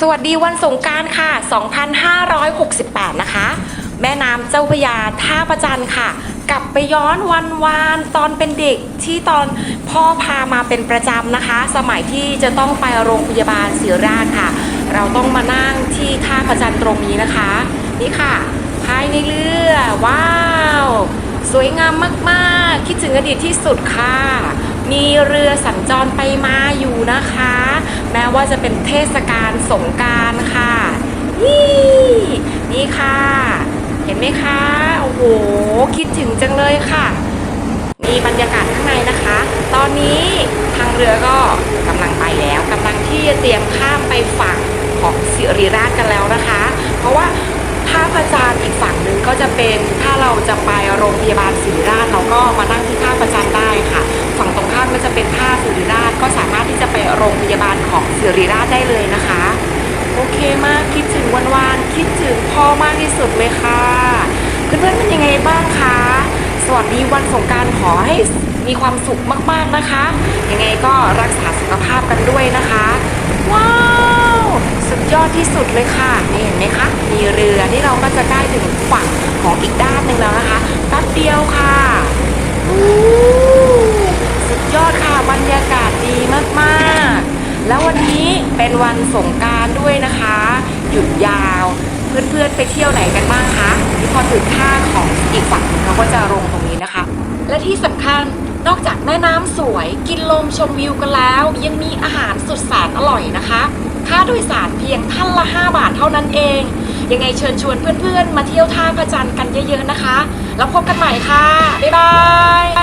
สวัสดีวันสงการค่ะ 2568 นะคะ แม่น้ำเจ้าพยาท่าประจันค่ะ กลับไปย้อนวันวานตอนเป็นเด็กที่ตอนพ่อพามาเป็นประจำนะคะ สมัยที่จะต้องไปโรงพยาบาลศิริราชค่ะ เราต้องมานั่งที่ท่าประจันตรงนี้นะคะ นี่ค่ะ ภายในเรือว้าว สวยงามมากๆ คิดถึงอดีตที่สุดค่ะ มีเรือสัญจรไปมาอยู่นะคะ แม้ว่าจะเป็นเทศกาลสงการค่ะนี่นี่ค่ะ เห็นไหมคะโอ้โหคิดถึงจังเลยค่ะนี่บรรยากาศข้างในนะคะ ตอนนี้ทางเรือก็กำลังไปแล้วกำลังที่จะเตรียมข้ามไปฝั่งของสิริราชกันแล้วนะคะ เพราะว่าท่าพระจันทร์อีกฝั่งหนึ่งก็จะเป็นถ้าเราจะไป โรงพยาบาลของสิริราชได้เลยนะคะ โอเคมากคิดถึงวันวานคิดถึงพ่อมากที่สุดเลยค่ะเพื่อนๆเป็นยังไงบ้างคะสวัสดีวันสงการขอให้มีความสุขมากๆนะคะ ยังไงก็รักษาสุขภาพกันด้วยนะคะ ว้าว สุดยอดที่สุดเลยค่ะนี่เห็นไหมคะ มีเรือที่เราก็จะได้ถึงฝั่งของอีกด้านหนึ่งแล้วนะคะแป๊บเดียวค่ะอู้สุดยอดค่ะบรรยากาศดีมากๆ แล้ววันนี้เป็นวันสงการด้วยนะคะ หยุดยาว เพื่อนๆไปเที่ยวไหนกันบ้างคะที่พอถึงท่าของอีกฝั่งหนึ่งเขาก็จะลงตรงนี้นะคะ และที่สำคัญนอกจากแม่น้ำสวยกินลมชมวิวกันแล้ว ยังมีอาหารสุดแสนอร่อยนะคะ ค่าโดยสารเพียงท่านละ 5 บาทเท่านั้นเอง ยังไงเชิญชวนเพื่อนๆ มาเที่ยวท่าพระจันทร์กันเยอะๆนะคะ แล้วพบกันใหม่ค่ะ บ๊ายบาย